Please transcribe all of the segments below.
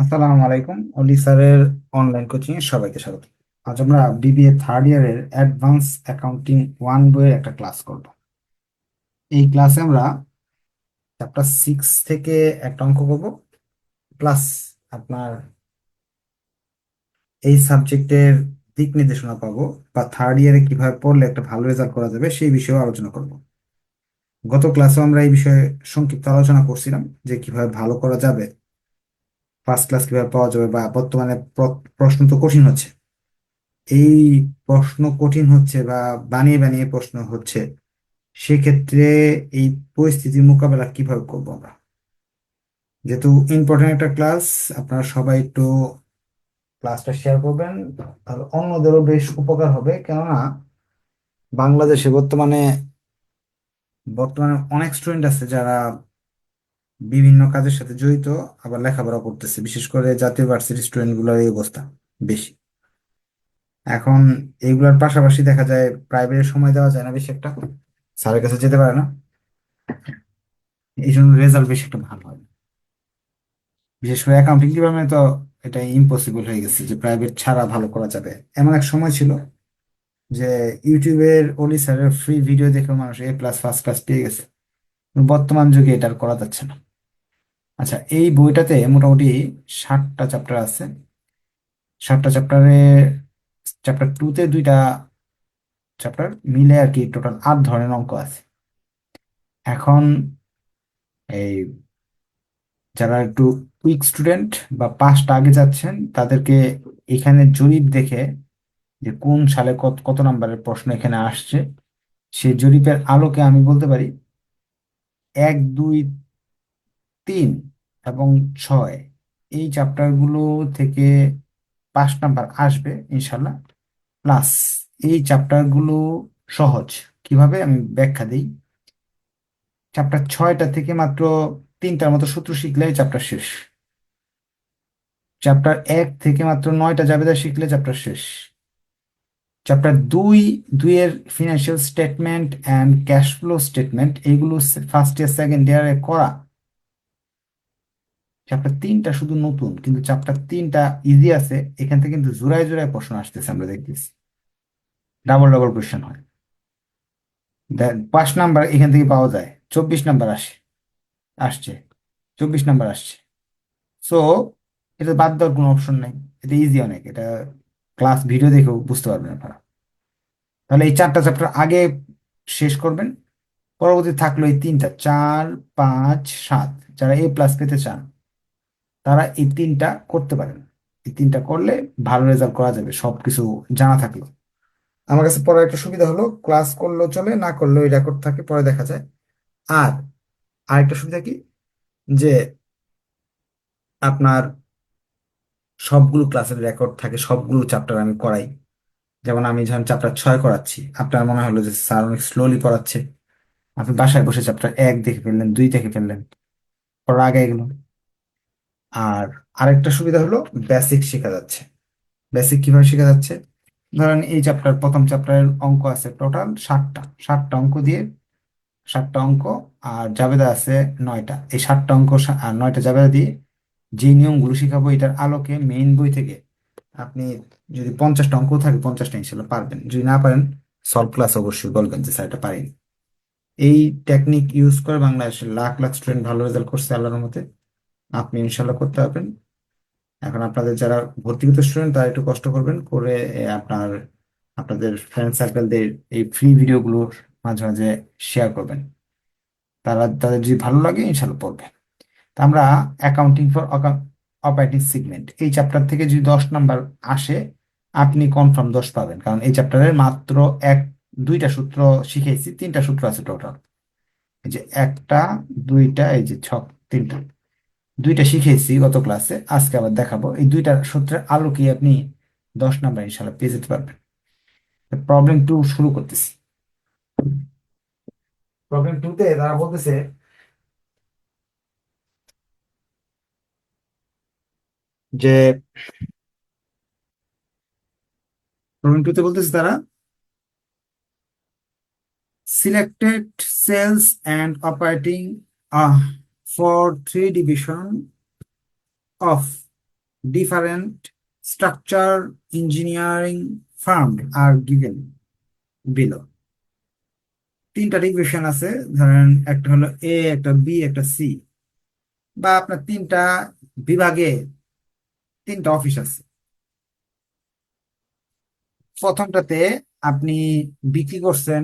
আসসালামু আলাইকুম, অলি স্যারের অনলাইন কোচিং এ সবাইকে স্বাগত। আজ আমরা বিবিএ থার্ড ইয়ারের অ্যাডভান্স অ্যাকাউন্টিং ওয়ান বইয়ের একটা ক্লাস করব। এই ক্লাসে আমরা চ্যাপ্টার সিক্স থেকে একটা অঙ্ক করব প্লাস আপনার এই সাবজেক্টের দিক নির্দেশনা পাবো, বা থার্ড ইয়ারে কীভাবে পড়লে একটা ভালো রেজাল্ট করা যাবে সেই বিষয়েও আলোচনা করব। গত ক্লাসে আমরা এই বিষয়ে সংক্ষিপ্ত আলোচনা করছিলাম যে কীভাবে ভালো করা যাবে ফার্স্ট ক্লাস কীভাবে পাওয়া যাবে বা বর্তমানে প্রশ্ন তো কঠিন হচ্ছে। এই প্রশ্ন কঠিন হচ্ছে বা বানিয়ে বানিয়ে প্রশ্ন হচ্ছে, সেক্ষেত্রে এই পরিস্থিতির মোকাবেলা কীভাবে করব আমরা? যেহেতু ইম্পর্টেন্ট একটা ক্লাস আপনারা সবাই একটু ক্লাসটা শেয়ার করবেন। তাহলে অন্যদেরও বেশ উপকার হবে। কেননা বাংলাদেশে বর্তমানে বর্তমানে অনেক স্টুডেন্ট আছে যারা বিভিন্ন কাজের সাথে জড়িত, আবার লেখাপড়া করতেছে। বিশেষ করে জাতীয় ভার্সিটির স্টুডেন্টগুলোর এই অবস্থা বেশি। এখন এইগুলোর পাশাপাশি দেখা যায় প্রাইভেটের সময় দেওয়া যায় না বেশি একটা। স্যারের কাছে যেতে পারে না। এই জন্য রেজাল্ট বেশি একটা ভালো হয়। বিশেষ করে অ্যাকাউন্টিং ডিপার্টমেন্টে তো এটা ইম্পসিবল হয়ে গেছে যে প্রাইভেট ছাড়া ভালো করা যাবে। এমন এক সময় ছিল যে ইউটিউবের অলি স্যারের ফ্রি ভিডিও দেখে মানুষ এ প্লাস ফার্স্ট ক্লাস পেয়ে গেছে। বর্তমান যুগে এটা আর করা যাচ্ছে না। আচ্ছা এই বইটাতে মোটামুটি ষাটটা চ্যাপ্টার আছে। ষাটটা চ্যাপ্টারে চ্যাপ্টার টুতে দুইটা চ্যাপ্টার মিলে আর কি টোটাল আট ধরনের অঙ্ক আছে। এখন এই যারা একটু উইক স্টুডেন্ট বা পাঁচটা আগে যাচ্ছেন, তাদেরকে এখানে জরিপ দেখে যে কোন সালে কত কত নাম্বারের প্রশ্ন এখানে আসছে সেই জরিপের আলোকে আমি বলতে পারি, এক, দুই, তিন এবং ছয়। এই চ্যাপ্টারগুলো থেকে পাঁচ নাম্বার আসবে ইনশাল্লাহ প্লাস এই চ্যাপ্টারগুলো সহজ। কীভাবে? আমি ব্যাখ্যা দিই। চ্যাপ্টার ছয়টা থেকে মাত্র তিনটার মতো সূত্র শিখলে চ্যাপ্টার শেষ। চ্যাপ্টার এক থেকে মাত্র নয়টা জাবেদা শিখলে চ্যাপ্টার শেষ। চ্যাপ্টার দুই, দুইয়ের financial statement and cash flow statement এইগুলো ফার্স্ট ইয়ার সেকেন্ড ইয়ারে করা চ্যাপ্টার তিনটা শুধু নতুন, কিন্তু চ্যাপ্টার তিনটা ইজি আছে। এখান থেকে কিন্তু জোড়ায় জোড়ায় প্রশ্ন আসতেছে, আমরা দেখতেছি। ডাবল ডাবল কোয়েশ্চেন হয়। পাঁচ নাম্বার এখান থেকে পাওয়া যায়। চব্বিশ নাম্বার আসে, আসছে। চব্বিশ নাম্বার আসছে। সো এটা বাদ দেওয়ার কোনো অপশন নেই। এটা ইজি অনেক। এটা ক্লাস ভিডিও দেখেও বুঝতে পারবেন আপনারা। তাহলে এই চারটা চ্যাপ্টার আগে শেষ করবেন। পরবর্তী থাকল এই তিনটা। চার, পাঁচ, সাত। যারা এ প্লাস পেতে চান তারা এই তিনটা করতে পারেন। এই তিনটা করলে ভালো রেজাল্ট করা যাবে, সবকিছু জানা থাকল। আমার কাছে পরে একটা সুবিধা হলো ক্লাস করলেও চলে, না করলেও এই রেকর্ড থাকে, পরে দেখা যায়। আর আরেকটা সুবিধা কি? যে আপনার সবগুলো ক্লাসের রেকর্ড থাকে, সবগুলো চ্যাপ্টার আমি করাই। যেমন আমি যখন চ্যাপ্টার ছয় করাচ্ছি, আপনার মনে হলো যে স্যার অনেক স্লোলি পড়াচ্ছে। আপনি বাসায় বসে চ্যাপ্টার এক দেখে ফেললেন, দুই দেখে ফেললেন, পড়ার আগে এগুলো আর আরেকটা সুবিধা হলো বেসিক শেখা যাচ্ছে। বেসিক কীভাবে শেখা যাচ্ছে? ধরেন এই চ্যাপ্টার প্রথম চ্যাপ্টারের অঙ্ক আছে টোটাল ষাটটা ষাটটা অঙ্ক দিয়ে ষাটটা অঙ্ক আর জাবেদা আছে নয়টা। এই ষাটটা অঙ্ক নয়টা জাবেদা দিয়ে যে নিয়মগুলো শেখাবো এটার আলোকে মেইন বই থেকে আপনি যদি পঞ্চাশটা অঙ্ক থাকে পঞ্চাশটা ইনশাল্লাহ পারবেন। যদি না পারেন সলভ ক্লাস অবশ্যই বলবেন যে স্যার এটা পারিনি। এই টেকনিক ইউজ করে বাংলাদেশের লাখ লাখ স্টুডেন্ট ভালো রেজাল্ট করছে আল্লাহর মতে আপনি ইনশাল্লাহ করতে পারবেন। এখন আপনাদের যারা ভর্তিগত স্টুডেন্ট তারা একটু কষ্ট করবেন করে আপনার, আপনাদের ফ্রেন্ড সার্কেলদের এই ফ্রি ভিডিওগুলো মাঝে মাঝে শেয়ার করবেন। তারা, তাদের যদি ভালো লাগে ইনশাল্লাহ পড়বে। তা আমরা অ্যাকাউন্টিং ফর অপারেটিং সিগমেন্ট এই চ্যাপ্টার থেকে যদি দশ নাম্বার আসে, আপনি কনফার্ম দশ পাবেন। কারণ এই চ্যাপ্টারের মাত্র এক, দুইটা সূত্র শিখেছি, তিনটা সূত্র আছে টোটাল এই যে একটা, দুইটা, এই যে ছক, তিনটা। দুইটা শিখেছি গত ক্লাসে আজকে আবার দেখাবো। এই দুইটা সূত্রের আলোকে আপনি দশ নাম্বার ইনশাল্লাহ পেয়ে যেতে পারবেন। প্রবলেম টু শুরু করতেছি। প্রবলেম টুতে তারা বলতেছে, যে প্রবলেম টুতে বলতেছে তারা selected sales and operating for three division of different structure engineering firm are given below তিনটা ডিভিশন আছে ধরেন একটা হলো এ একটা বি একটা সি বা আপনার তিনটা বিভাগে তিনটা অফিস আছে প্রথমটাতে আপনি বিক্রি করছেন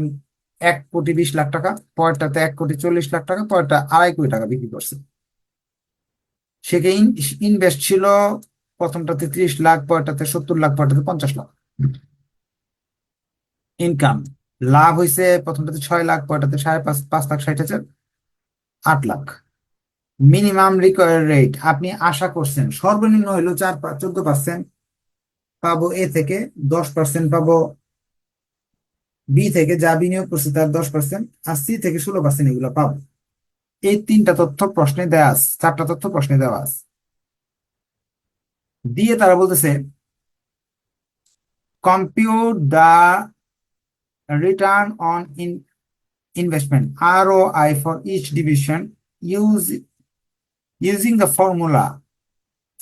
এক কোটি বিশ লাখ টাকা, পরেরটাতে এক কোটি চল্লিশ লাখ টাকা, পরেরটা আড়াই কোটি টাকা বিক্রি করছে। সেকে ইনভেস্ট ছিল প্রথমটাতে ত্রিশ লাখ, পরেরটাতে সত্তর লাখ, পরেরটাতে পঞ্চাশ লাখ। ইনকাম, লাভ হয়েছে প্রথমটাতে ছয় লাখ, পরেরটাতে সাড়ে পাঁচ পাঁচ লাখ, ষাট হাজার, আট লাখ। মিনিমাম রিকোয়ার রেট, আপনি আশা করছেন, সর্বনিম্ন হইল চার চোদ্দ পার্সেন্ট পাবো এ থেকে, দশ পার্সেন্ট পাবো বি থেকে যা বিনিয়োগ করছে তার দশ পার্সেন্ট আর সি থেকে ষোলো পার্সেন্ট এগুলো পাবো। এই তিনটা তথ্য প্রশ্নে দেওয়া আছে, চারটা তথ্য প্রশ্নে দেওয়া আছে। দিয়ে তারা বলতেছে compute the return on in investment ROI for each division use, using the formula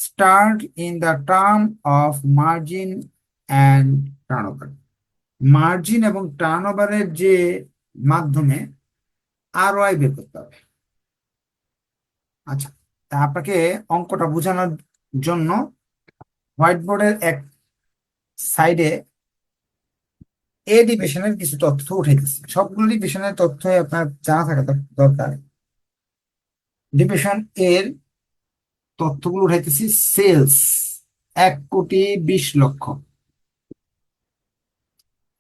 start in the term of margin and turnover. Margin এবং টার্নওভারের যে মাধ্যমে আরওআই বের করতে হবে। আচ্ছা তা আপনাকে অঙ্কটা বোঝানোর জন্য হোয়াইট বোর্ডের এক সাইডে এ ডিভিশনের কিছু তথ্য উঠে উঠাইতেছি সবগুলো ডিভিশনের তথ্য আপনার জানা থাকা দরকার। ডিভিশন এর তথ্যগুলো উঠাইতেছি সেলস, এক কোটি বিশ লক্ষ।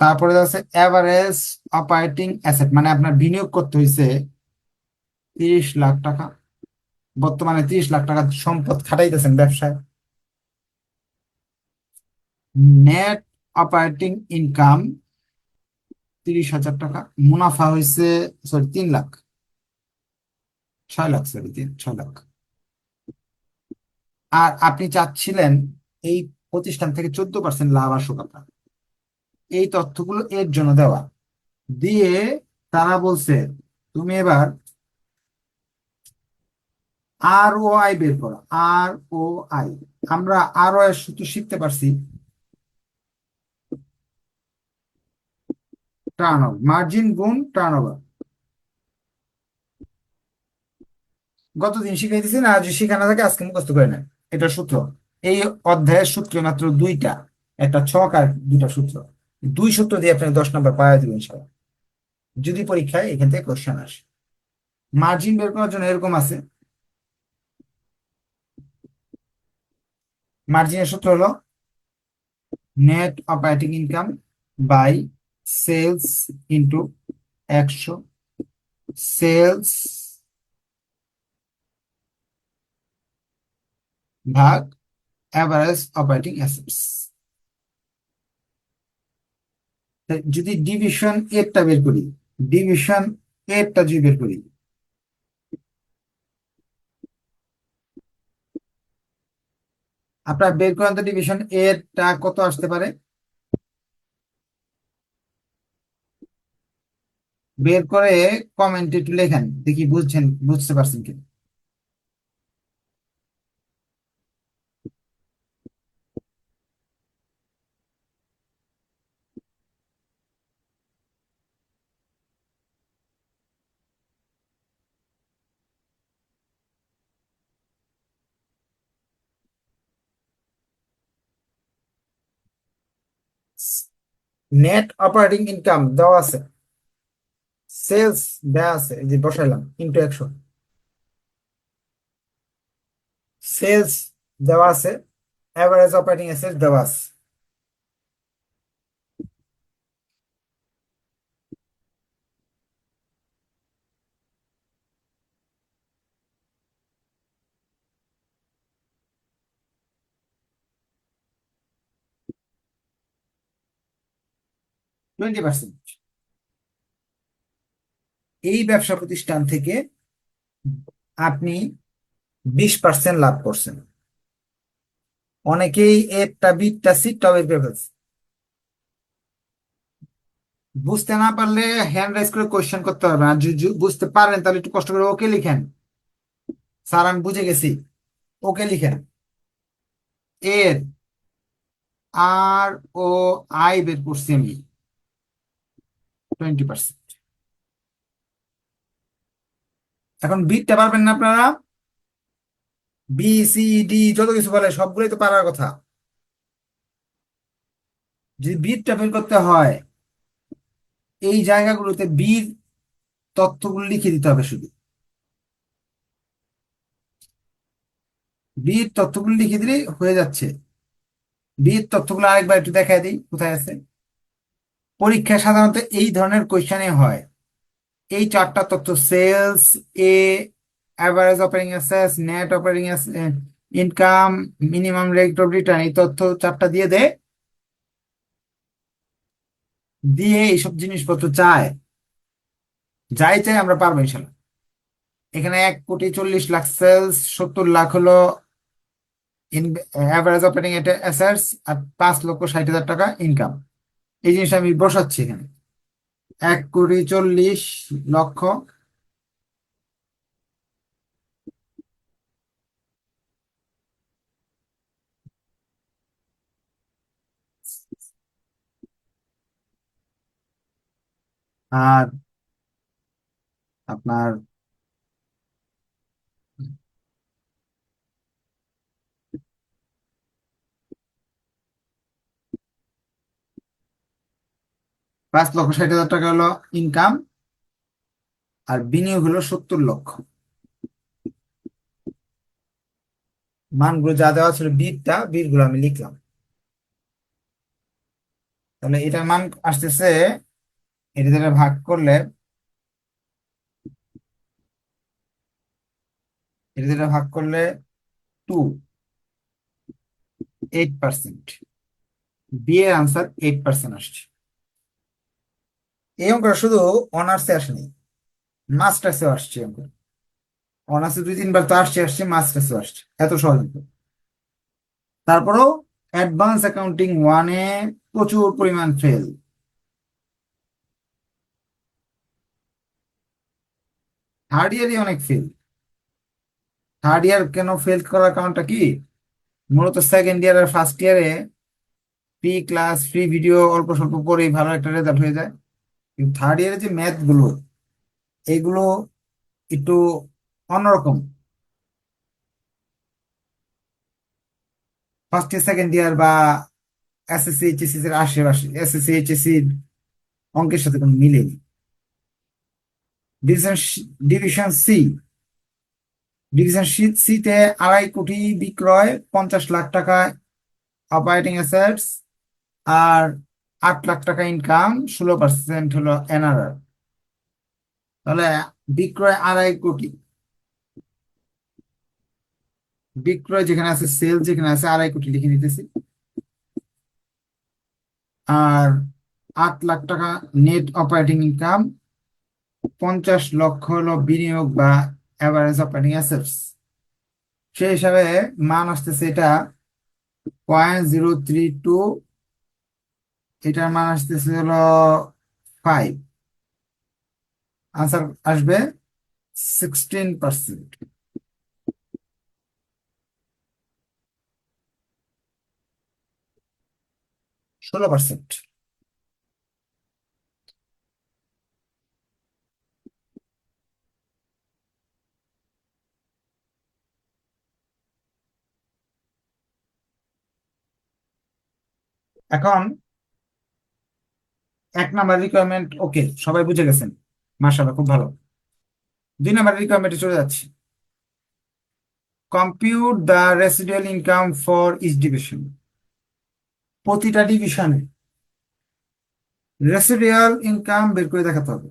তারপরে আছে এভারেজ অপারেটিং অ্যাসেট মানে আপনার বিনিয়োগ করতে হয়েছে তিরিশ লাখ টাকা। বর্তমানে তিরিশ লাখ টাকা সম্পদ খাটাইতেছেন ব্যবসায়। নেট অপারেটিং ইনকাম তিরিশ হাজার টাকা, মুনাফা হয়েছে সরি তিন লাখ। ছয় লাখ সরি তিন, ছয় লাখ। আর আপনি চাচ্ছিলেন এই প্রতিষ্ঠান থেকে চোদ্দ পার্সেন্ট লাভ আসুক আপনার। এই তথ্যগুলো এর জন্য দেওয়া। দিয়ে তারা বলছে, তুমি এবার আর ও আই বের করো আর ও আই আমরা আর ও এর সূত্র শিখতে পারছি। টার্নওভার মার্জিন গুণ টার্নওভার গতদিন শিখাইতেছি না, আজ শিখানো থাকে, আজকে মুখস্থ করে নেন এটা সূত্র। এই অধ্যায়ের সূত্র মাত্র দুইটা, একটা ছক আর দুইটা সূত্র। দুই সূত্র দিয়ে আপনি দশ নম্বর পাওয়া দিবেন ইনশাআল্লাহ। যদি পরীক্ষায় এখান থেকে কোশ্চেন আসে। মার্জিন বের করার জন্য এরকম আছে। মার্জিনের সূত্র হলো net operating income by sales into একশো সেলস ভাগ অ্যাভারেজ অপারেটিং অ্যাসেটস যদি ডিভিশন এরটা বের করি ডিভিশন এরটা যদি বের করি, আপনার বের করেন তো ডিভিশন এরটা কত আসতে পারে? বের করে কমেন্টে একটু লেখেন, দেখি বুঝছেন, বুঝতে পারছেন কি নেট অপারেটিং ইনকাম দেওয়া আছে। সেলস দেওয়া আছে, এই যে বসাইলাম ইন্টু একশো সেলস দেওয়া আছে অ্যাভারেজ অপারেটিং এসেস দেওয়া আছে। টোয়েন্টি পার্সেন্ট এই ব্যবসা প্রতিষ্ঠান থেকে আপনি বিশ পার্সেন্ট লাভ করছেন। অনেকেই একটা বিটটা সিটটা বের বুঝতে না পারলে হ্যান্ড রাইজ করে কোয়েশ্চেন করতে হবে। আর বুঝতে পারেন, তাহলে একটু কষ্ট করে ওকে লিখেন। স্যার, আমি বুঝে গেছি। ওকে লিখেন। এর আর ও আই বের করছি আমি। টোয়েন্টি পার্সেন্ট এখন বিটটা পারবেন না আপনারা? বি সি ডি যত কিছু বলে, সবগুলোই তো পারার কথা। যদি বিটটা বের করতে হয়, এই জায়গাগুলোতে বির তথ্যগুলো লিখে দিতে হবে শুধু। বির তথ্যগুলো লিখে দিলে হয়ে যাচ্ছে। বির তথ্যগুলো আরেকবার একটু দেখায় দিই, কোথায় আছে? পরীক্ষায় সাধারণত এই ধরনের কোয়েশ্চেনে হয়। এই চারটা তথ্য, সেলস, এ, average operating assess net operating income, minimum rate of return, এই তথ্য চারটা দিয়ে দেয় দিয়ে এইসব জিনিসপত্র চায়। যাই চাই আমরা পারব ইনশাল্লাহ। এখানে এক কোটি চল্লিশ লাখ সেলস, সত্তর লাখ হলো অ্যাভারেজ অপারেটিং অ্যাসেটস আর পাঁচ লক্ষ ষাট হাজার টাকা ইনকাম। এই জিনিসটা আমি বসাচ্ছি এখানে। এক কোটি চল্লিশ লক্ষ। আর আপনার পাঁচ লক্ষ ষাট হাজার টাকা হলো ইনকাম আর বিনিয়োগ হলো সত্তর লক্ষ। মানগুলো যা দেওয়া ছিল বিটটা বিটগুলো আমি লিখলাম। তাহলে এটার মান আসতেছে, এটা দ্বারা ভাগ করলে, এটা ভাগ করলে টু, এইট পার্সেন্ট। বি এর আনসার এইট পার্সেন্ট আসছে। এই অঙ্কটা শুধু অনার্সে আসেনি মাস্টার্সেও আসছে অঙ্ক অনার্সে দুই তিনবার তো আসছে আসছে মাস্টার্সেও আসছে। এত সহজ তারপরেও অ্যাডভান্স অ্যাকাউন্টিং ওয়ানে প্রচুর পরিমাণ ফেল থার্ড ইয়ারই অনেক ফেল থার্ড ইয়ার কেন ফেল করার কারণটা কি? মূলত সেকেন্ড ইয়ার আর ফার্স্ট ইয়ারে ফ্রি ক্লাস ফ্রি ভিডিও অল্প স্বল্প পরেই ভালো একটা রেজাল্ট হয়ে যায়। থার্ড ইয়ারে যে ম্যাথগুলো, এগুলো একটু অন্যরকম। ফার্স্ট ইয়ার সেকেন্ড ইয়ার বা এসএসসি এইচএসসি এর আশেপাশে এসএসসি এইচএসসি অঙ্কের সাথে কোনো মিলেনি ডিভিশন ডিভিশন সি ডিভিশন সিতে আড়াই কোটি বিক্রয়, পঞ্চাশ লাখ টাকা অপারেটিং অ্যাসেটস আর আট লাখ টাকা ইনকাম ষোলো পার্সেন্ট হলো এনআরআর তাহলে বিক্রয় আড়াই কোটি। বিক্রয় যেখানে আছে সেল যেখানে আছে, আড়াই কোটি লিখে নিতেছি। আর আট লাখ টাকা নেট অপারেটিং ইনকাম পঞ্চাশ লক্ষ হলো বিনিয়োগ বা অ্যাভারেজ অপারেটিং অ্যাসেটস সেই হিসাবে মান আসতেছে এটা পয়েন্ট জিরো থ্রি টু এটার মান আসতেছে হলো ফাইভ আনসার আসবে সিক্সটিন পার্সেন্ট ষোলো পার্সেন্ট এখন এক নাম্বার রিকোয়ারমেন্ট ওকে সবাই বুঝে গেছেন। মার্শাল্লাহ খুব ভালো। দুই নাম্বার রিকোয়ারমেন্টে চলে যাচ্ছি। Compute the residual income for each division প্রতিটা ডিভিশনে রেসিডুয়াল ইনকাম বের করে দেখাতে হবে।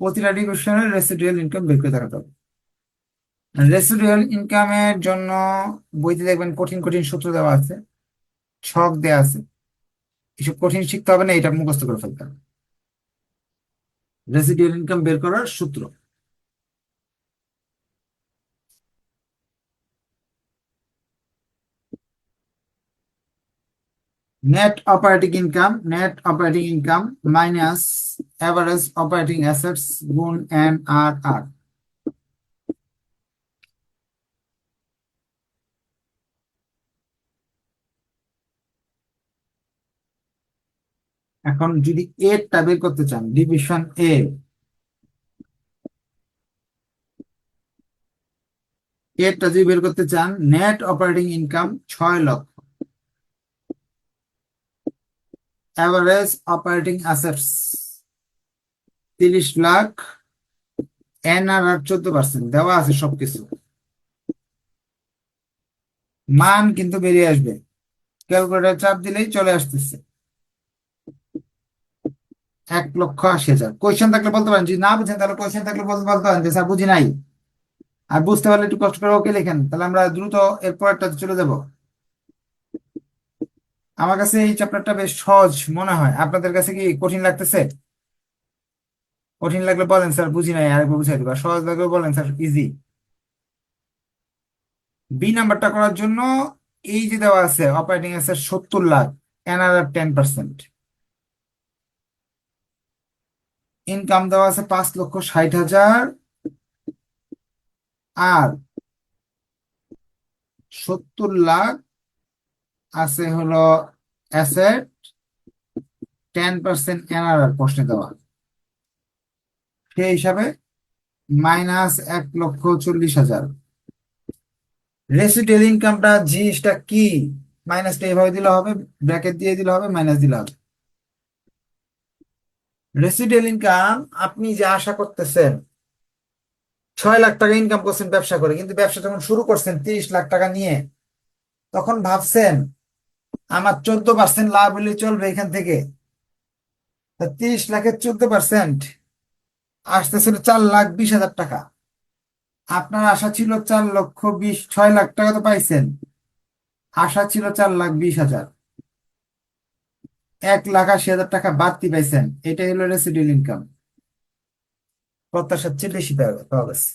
প্রতিটা ডিভিশনের রেসিডুয়াল ইনকাম বের করে দেখাতে হবে। রেসিডুয়াল ইনকামের জন্য বইতে দেখবেন কঠিন কঠিন সূত্র দেওয়া আছে। ছক দেওয়া আছে। এসব কঠিন শিখতে হবে না, এটা মুখস্থ করে ফেলতে হবে। রেসিডুয়াল ইনকাম বের করার সূত্র। Net operating income net operating income minus average operating assets গুণ এন এখন যদি এ এরটা বের করতে চান ডিভিশন এ এরটা যদি বের করতে চান নেট অপারেটিং ইনকাম ছয় লক্ষ। অ্যাভারেজ অপারেটিং অ্যাসেটস তিরিশ লাখ এনআরআর চোদ্দ পার্সেন্ট দেওয়া আছে সবকিছু। মান কিন্তু বেরিয়ে আসবে। ক্যালকুলেটার চাপ দিলেই চলে আসতেছে। এক লক্ষ আশি হাজার। কোয়েশ্চেন থাকলে বলতে পারেন, যদি না বুঝেন তাহলে কোয়েশ্চেন থাকলে বলতে পারেন যে, স্যার, বুঝি নাই। আর বুঝতে পারলে একটু কষ্ট করে ওকে লেখেন। তাহলে আমরা দ্রুত এরপর একটা চলে যাব। আমার কাছে এই চ্যাপ্টারটা বেশ সহজ মনে হয়। আপনাদের কাছে কি কঠিন লাগতেছে? কঠিন লাগলে বলেন, স্যার, বুঝি নাই। আরেকবার বুঝাই দেবো। সহজ লাগলে বলেন, স্যার ইজি বি নাম্বারটা করার জন্য এই যে দেওয়া আছে অপারেটিং আছে সত্তর lakh NRR ten percent income দেওয়া আছে পাঁচ লক্ষ ষাট হাজার। আর সত্তর লাখ আছে হলো অ্যাসেট টেন পার্সেন্ট এনআরআর প্রশ্নে দেওয়া সেই হিসাবে মাইনাস এক লক্ষ চল্লিশ হাজার। রেসিডুয়াল ইনকামটা জিনিসটা কি? মাইনাসটা এভাবে দিলে হবে ব্র্যাকেট দিয়ে দিলে হবে মাইনাস দিলে হবে। রেসিডুয়াল ইনকাম আপনি যে আশা করতেছেন, ছয় লাখ টাকা ইনকাম করছেন ব্যবসা করে, কিন্তু ব্যবসা যখন শুরু করছেন, তিরিশ লাখ টাকা নিয়ে, তখন ভাবছেন, আমার চোদ্দ পার্সেন্ট লাভ হলে চলবে এখান থেকে। তিরিশ লাখের চোদ্দ পার্সেন্ট আসতেছিল চার লাখ বিশ হাজার টাকা। আপনার আশা ছিল চার লক্ষ বিশ, ছয় লাখ টাকা তো পাইছেন। আশা ছিল চার লাখ বিশ হাজার। এক লাখ আশি হাজার টাকা বাড়তি পাইছেন। এটাই হলো রেসিডুয়াল ইনকাম প্রত্যাশার চেয়ে বেশি পাওয়া গেছে।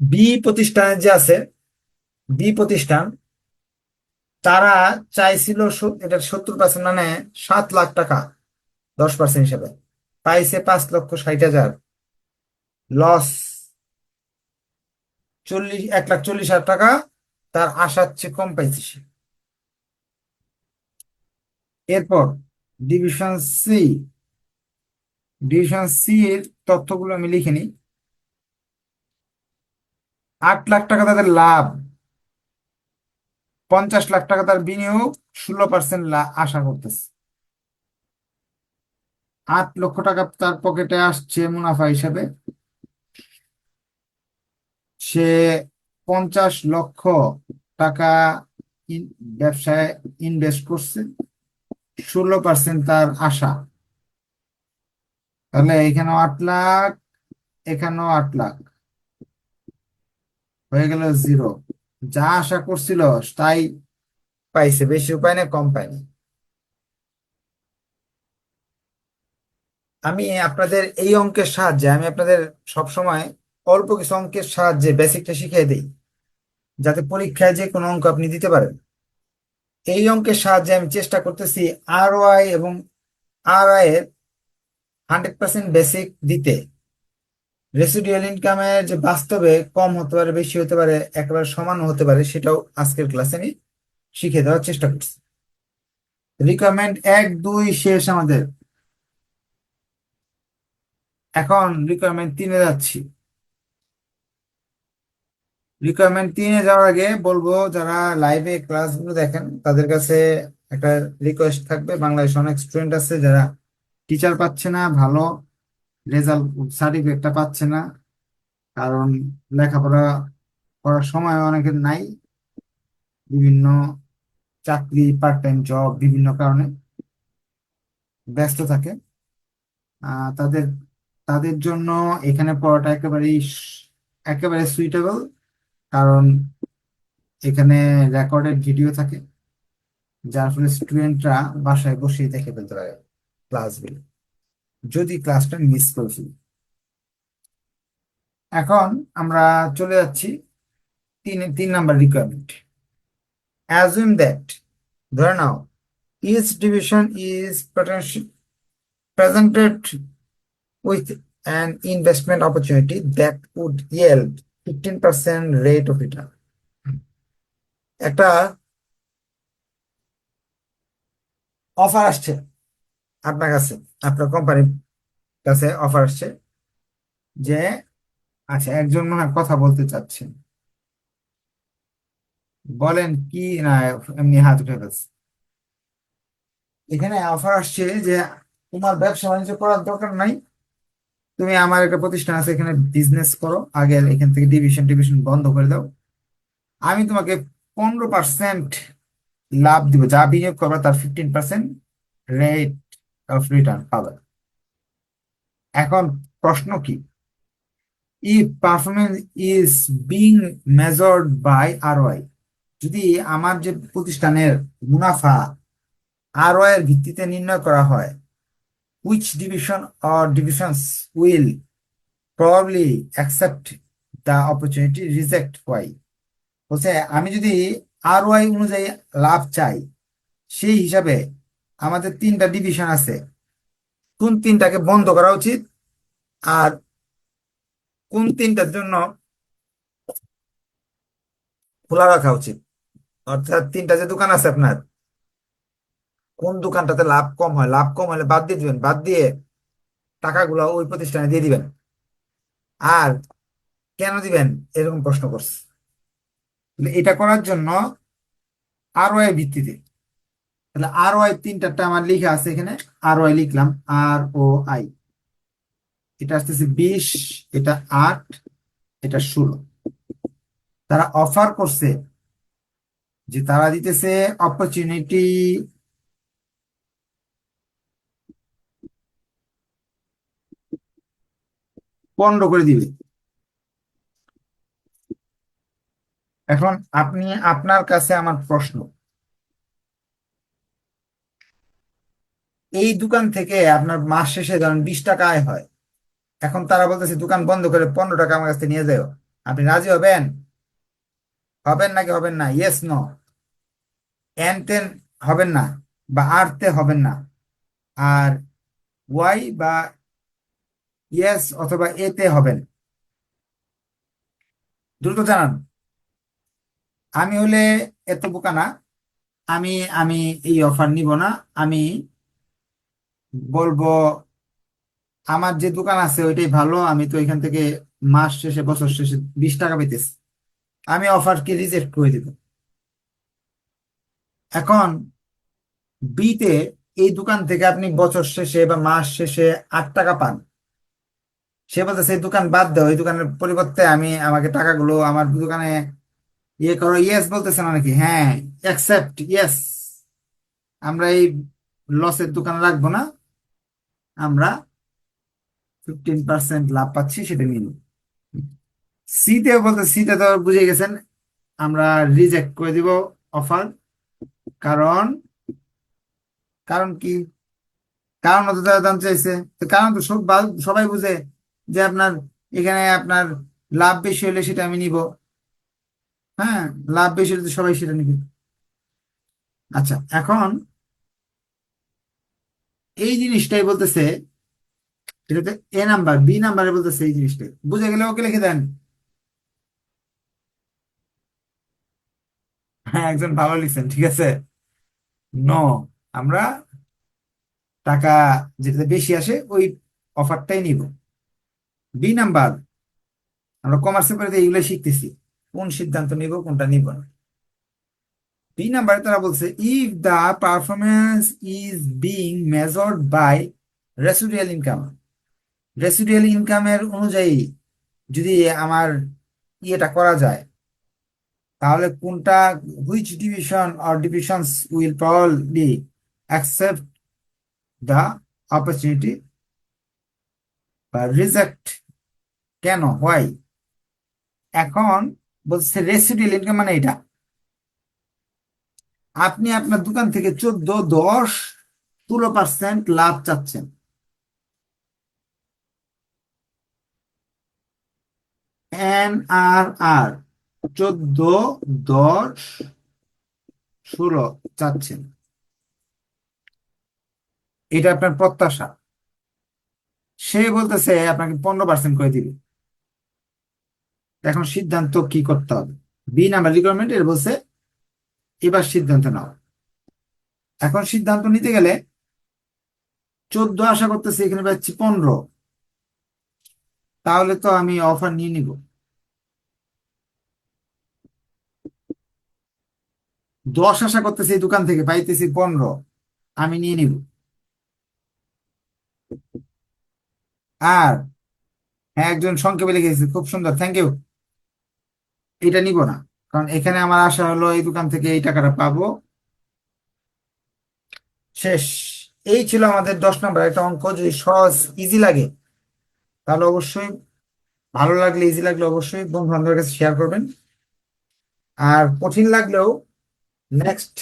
বি প্রতিষ্ঠানে যে আছে, বি প্রতিষ্ঠান, তারা চাইছিল এটা সত্তর পার্সেন্ট মানে সাত লাখ টাকা, দশ পার্সেন্ট হিসাবে। পাইছে পাঁচ লক্ষ ষাট হাজার। লস চল্লিশ, এক লাখ চল্লিশ হাজার টাকা তার আশার চেয়ে কম পাইছে সে। এরপর ডিভিশন সি ডিভিশন সি এর তথ্যগুলো আমি লিখে নিই। আট লাখ টাকা তাদের লাভ, পঞ্চাশ লাখ টাকা তার বিনিয়োগ, ষোলো পার্সেন্ট আশা করতেছে। আট লক্ষ টাকা তার পকেটে আসছে মুনাফা হিসাবে। সে পঞ্চাশ লক্ষ টাকা ব্যবসায় ইনভেস্ট করছে, ষোলো পার্সেন্ট তার আশা। তাহলে এখানেও আট লাখ, এখানেও আট লাখ। হয়ে গেল জিরো। যা আশা করছিল, তাই পাইছে। বেশি উপায় না কম পায়নি আমি আপনাদের এই অঙ্কের সাহায্যে, আমি আপনাদের সব সময় অল্প কিছু অঙ্কের সাহায্যে বেসিকটা শিখিয়ে দিই, যাতে পরীক্ষায় যে কোনো অঙ্ক আপনি দিতে পারেন। এই অঙ্কের সাহায্যে আমি চেষ্টা করতেছি আর ওয়াই এবং আর আই এর হান্ড্রেড পার্সেন্ট বেসিক দিতে। রেসিডুয়াল ইনকামের যে বাস্তবে কম হতে পারে, বেশি হতে পারে, একেবারে সমান হতে পারে, সেটাও আজকের ক্লাসে আমি শিখে দেওয়ার চেষ্টা করছি। রিকোয়ারমেন্ট এক, দুই শেষ আমাদের। এখন রিকোয়ারমেন্ট তিনে যাচ্ছি। রিকোয়ারমেন্ট তিনে যাওয়ার আগে বলব, যারা লাইভে ক্লাসগুলো দেখেন, তাদের কাছে একটা রিকোয়েস্ট থাকবে। বাংলাদেশে অনেক স্টুডেন্ট আছে যারা টিচার পাচ্ছে না, ভালো রেজাল্ট সার্টিফিকেটটা পাচ্ছে না। কারণ লেখাপড়া করার সময় অনেকের নাই। বিভিন্ন চাকরি পার্ট টাইম জব বিভিন্ন কারণে ব্যস্ত থাকে। তাদের তাদের জন্য এখানে পড়াটা একেবারেই, একেবারে সুইটেবল কারণ এখানে রেকর্ডেড ভিডিও থাকে, যার ফলে স্টুডেন্টরা বাসায় বসেই দেখে ফেলতে পারে ক্লাসগুলো, যদি ক্লাসটা মিস করে ফেলি। এখন আমরা চলে যাচ্ছি তিন তিন নাম্বার রিকোয়ারমেন্ট অ্যাজুম দ্যাট ধরে নাও each division is presented with with investment opportunity that would would yield 15% rate of return. একটা অফার আসছে আপনার কাছে, আপনার কোম্পানির কাছে অফার আসছে যে আচ্ছা একজন মনে কথা বলতে চাচ্ছেন বলেন কি না, এমনি হাত উঠে ফেলছে এখানে অফার আসছে যে, তোমার ব্যবসা বাণিজ্য করার দরকার নাই তুমি আমার একটা প্রতিষ্ঠান আছে, এখানে বিজনেস করো। আগে এখান থেকে ডিভিশন ডিভিশন বন্ধ করে দাও। আমি তোমাকে পনেরো পার্সেন্ট লাভ দিব। যা বিনিয়োগ করবে তার fifteen percent rate of return পাবে। এখন প্রশ্ন কি? If performance is being measured by ROI যদি আমার যে প্রতিষ্ঠানের মুনাফা ROI এর ভিত্তিতে নির্ণয় করা হয় which division or divisions will probably accept the opportunity reject why বলছে, আমি যদি ROI অনুযায়ী লাভ চাই, সেই হিসাবে আমাদের তিনটা ডিভিশন আছে। কোন তিনটাকে বন্ধ করা উচিত? আর কোন তিনটার জন্য খোলা রাখা উচিত? অর্থাৎ তিনটা যে দোকান আছে আপনার কোন দোকানটাতে লাভ কম হয়? লাভ কম হলে বাদ দিয়ে দিবেন। বাদ দিয়ে টাকাগুলো ওই প্রতিষ্ঠানে দিয়ে দিবেন। আর কেন দিবেন? এরকম প্রশ্ন করছে। এটা করার জন্য আর ওয়াই ভিত্তিতে। তাহলে আর ওয়াই তিনটাটা আমার লিখা আছে এখানে। আর ওয়াই লিখলাম আর ও আই এটা আসতেছে বিশ, এটা আট, এটা ষোলো। তারা অফার করছে যে তারা দিতেছে অপরচুনিটি পনেরো করে দিবে। এখন আপনি, আপনার কাছে আমার প্রশ্ন। এই দোকান থেকে আপনার মাস শেষে ধরেন বিশ টাকা আয় হয়। এখন তারা বলতেছে, দোকান বন্ধ করে পনেরো টাকা আমার কাছ নিয়ে যাও। আপনি রাজি হবেন? হবেন নাকি হবেন না? ইয়েস নো এন টেন হবেন না বা আর তে হবেন না। আর ওয়াই বা ইয়েস অথবা এ তে হবেন। দ্রুত জানান। আমি হলে এত বোকা না। আমি আমি এই অফার নিব না। আমি বলব, আমার যে দোকান আছে ওইটাই ভালো। আমি তো এখান থেকে মাস শেষে, বছর শেষে বিশ টাকা পেতেছি আমি অফারকে রিজেক্ট করে দিব। এখন বিতে এই দোকান থেকে আপনি বছর শেষে বা মাস শেষে আট টাকা পান। সে বলতেছে এই দোকান বাদ দাও, এই দোকানের পরিবর্তে আমি আমাকে টাকাগুলো আমার দোকানে ইয়ে করো ইয়েস বলতেছে না নাকি? হ্যাঁ অ্যাকসেপ্ট ইয়েস আমরা এই লসের দোকান রাখব না, আমরা ফিফটিন পার্সেন্ট লাভ পাচ্ছি, সেটা নিয়ে সিতে বলতে সিতে তো বুঝে গেছেন, আমরা রিজেক্ট করে দিব অফার কারণ কারণ কি? কারণ অত দাম চাইছে কারণ তো সব সবাই বুঝে। যে আপনার এখানে আপনার লাভ বেশি হলে সেটা আমি নিব। হ্যাঁ লাভ বেশি হলে সবাই সেটা নিবে। আচ্ছা এখন এই জিনিসটাই বলতেছে, এটাতে এ নাম্বার, বি নাম্বারে বলতেছে এই জিনিসটাই। বুঝে গেলে ওকে লিখে দেন। হ্যাঁ একজন ভালো লিখছেন, ঠিক আছে? ন, আমরা টাকা যেটাতে বেশি আসে ওই অফারটাই নিব। বি নাম্বার, আমরা কমার্সে পড়ে এইগুলো শিখতেছি। কোন সিদ্ধান্ত নিব, কোনটা নিব না। বি নাম্বারে তারা বলছে if the performance is being measured by residual income residual ইনকামের অনুযায়ী যদি আমার ইয়েটা করা যায়, তাহলে কোনটা which division or divisions will probably accept the opportunity বা রিজেক্ট কেন? হোয়াই এখন বলছে রেসিডুয়াল ইনকাম মানে এটা। আপনি আপনার দোকান থেকে চোদ্দ, দশ, ষোলো পার্সেন্ট লাভ চাচ্ছেন। এন আর আর চোদ্দ, দশ, ষোলো চাচ্ছেন। এটা আপনার প্রত্যাশা। সে বলতেছে আপনাকে পনেরো পার্সেন্ট করে দিবে। এখন সিদ্ধান্ত কি করতে হবে? বি নাম্বার রিকোয়ারমেন্ট এর বলছে, এবার সিদ্ধান্ত নাও। এখন সিদ্ধান্ত নিতে গেলে চোদ্দ আশা করতেছি, এখানে পাচ্ছি পনেরো। তাহলে তো আমি অফার নিয়ে নিব। দশ আশা করতেছি এই দোকান থেকে, পাইতেছি পনেরো, আমি নিয়ে নিব। আর হ্যাঁ একজন সংক্ষেপে লিখেছে খুব সুন্দর থ্যাংক ইউ এটা নিব না। কারণ এখানে আমার আশা হলো এই দোকান থেকে এই টাকাটা পাবো। শেষ। এই ছিল আমাদের দশ নম্বর একটা অঙ্ক। যদি সহজ ইজি লাগে, তাহলে অবশ্যই, ভালো লাগলে ইজি লাগলে অবশ্যই বন্ধু বান্ধবের কাছে শেয়ার করবেন। আর কঠিন লাগলেও নেক্সট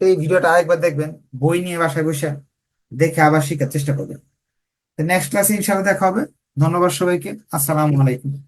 এই ভিডিওটা আরেকবার দেখবেন, বই নিয়ে বাসায় বসে দেখে আবার শেখার চেষ্টা করবেন। নেক্সট ক্লাসে ইনশাআল্লাহ দেখা হবে। ধন্যবাদ সবাইকে। আসসালামু আলাইকুম।